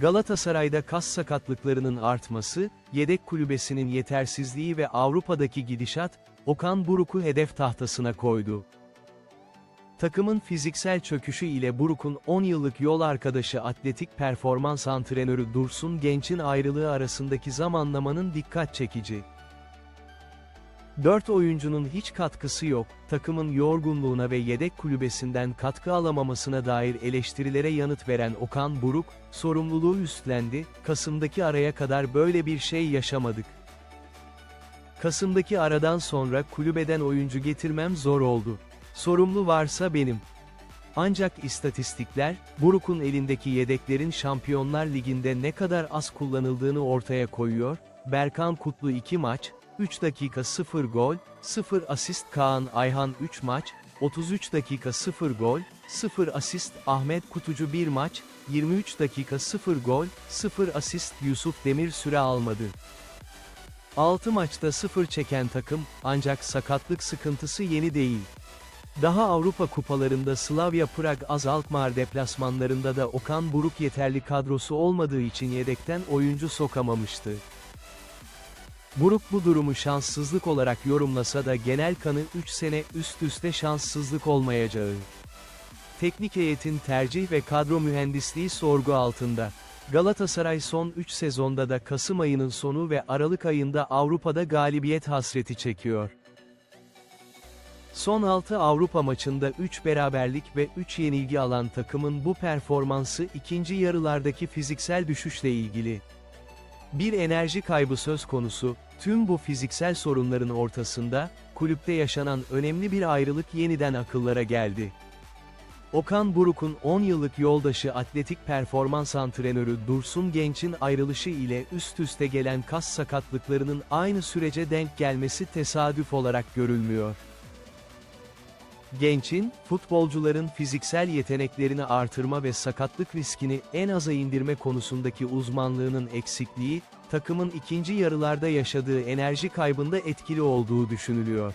Galatasaray'da kas sakatlıklarının artması, yedek kulübesinin yetersizliği ve Avrupa'daki gidişat, Okan Buruk'u hedef tahtasına koydu. Takımın fiziksel çöküşü ile Buruk'un 10 yıllık yol arkadaşı atletik performans antrenörü Dursun Genç'in ayrılığı arasındaki zamanlamanın dikkat çekici. 4 oyuncunun hiç katkısı yok, takımın yorgunluğuna ve yedek kulübesinden katkı alamamasına dair eleştirilere yanıt veren Okan Buruk, sorumluluğu üstlendi, Kasım'daki araya kadar böyle bir şey yaşamadık. Kasım'daki aradan sonra kulübeden oyuncu getirmem zor oldu. Sorumlu varsa benim. Ancak istatistikler, Buruk'un elindeki yedeklerin Şampiyonlar Ligi'nde ne kadar az kullanıldığını ortaya koyuyor, Berkan Kutlu 2 maç, 3 dakika 0 gol, 0 asist Kaan Ayhan 3 maç, 33 dakika 0 gol, 0 asist Ahmet Kutucu 1 maç, 23 dakika 0 gol, 0 asist Yusuf Demir süre almadı. 6 maçta 0 çeken takım, ancak sakatlık sıkıntısı yeni değil. Daha Avrupa kupalarında Slavia Prag Az deplasmanlarında da Okan Buruk yeterli kadrosu olmadığı için yedekten oyuncu sokamamıştı. Buruk bu durumu şanssızlık olarak yorumlasa da genel kanı 3 sene üst üste şanssızlık olmayacağı. Teknik heyetin tercih ve kadro mühendisliği sorgu altında. Galatasaray son 3 sezonda da Kasım ayının sonu ve Aralık ayında Avrupa'da galibiyet hasreti çekiyor. Son 6 Avrupa maçında 3 beraberlik ve 3 yenilgi alan takımın bu performansı ikinci yarılardaki fiziksel düşüşle ilgili. Bir enerji kaybı söz konusu, tüm bu fiziksel sorunların ortasında, kulüpte yaşanan önemli bir ayrılık yeniden akıllara geldi. Okan Buruk'un 10 yıllık yoldaşı atletik performans antrenörü Dursun Genç'in ayrılışı ile üst üste gelen kas sakatlıklarının aynı sürece denk gelmesi tesadüf olarak görülmüyor. Genç'in, futbolcuların fiziksel yeteneklerini artırma ve sakatlık riskini en aza indirme konusundaki uzmanlığının eksikliği, takımın ikinci yarılarda yaşadığı enerji kaybında etkili olduğu düşünülüyor.